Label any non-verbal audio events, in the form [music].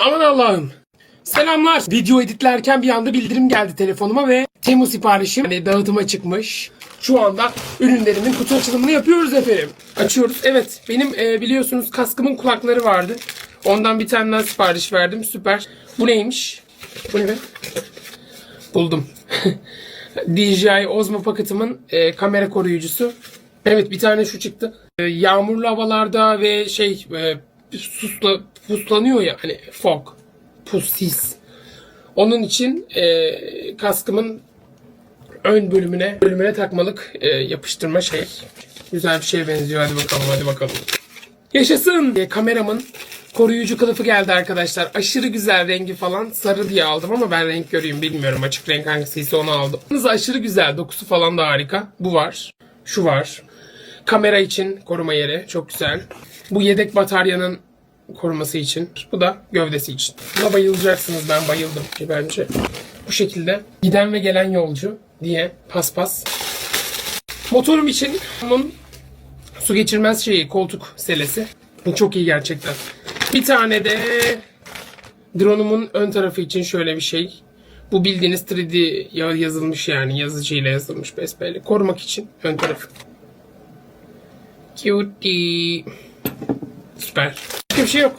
Aman Allah'ım. Selamlar. Video editlerken bir anda bildirim geldi telefonuma ve Temu siparişim hani dağıtıma çıkmış. Şu anda ürünlerimin kutu açılımını yapıyoruz efendim. Açıyoruz. Evet benim e, biliyorsunuz kaskımın kulakları vardı. Ondan bir tane daha sipariş verdim. Süper. Bu neymiş? Bu ne be? Buldum. [laughs] DJI Osmo Pocket'ımın e, kamera koruyucusu. Evet bir tane şu çıktı. E, yağmurlu havalarda ve şey e, susla, puslanıyor ya hani fog, pus, sis. Onun için e, kaskımın ön bölümüne bölümüne takmalık e, yapıştırma şey. Güzel bir şeye benziyor. Hadi bakalım hadi bakalım. Yaşasın! E, kameramın koruyucu kılıfı geldi arkadaşlar. Aşırı güzel rengi falan. Sarı diye aldım ama ben renk göreyim bilmiyorum. Açık renk hangisiyse onu aldım. Aşırı güzel. Dokusu falan da harika. Bu var. Şu var. Kamera için koruma yeri. Çok güzel. Bu yedek bataryanın koruması için. Bu da gövdesi için. Buna bayılacaksınız. Ben bayıldım ki bence. Bu şekilde giden ve gelen yolcu diye paspas. Motorum için bunun su geçirmez şeyi koltuk selesi. Bu çok iyi gerçekten. Bir tane de drone'umun ön tarafı için şöyle bir şey. Bu bildiğiniz 3D ya- yazılmış yani yazıcıyla yazılmış besbelli. Korumak için ön tarafı. Cutie. Süper. Başka bir şey yok.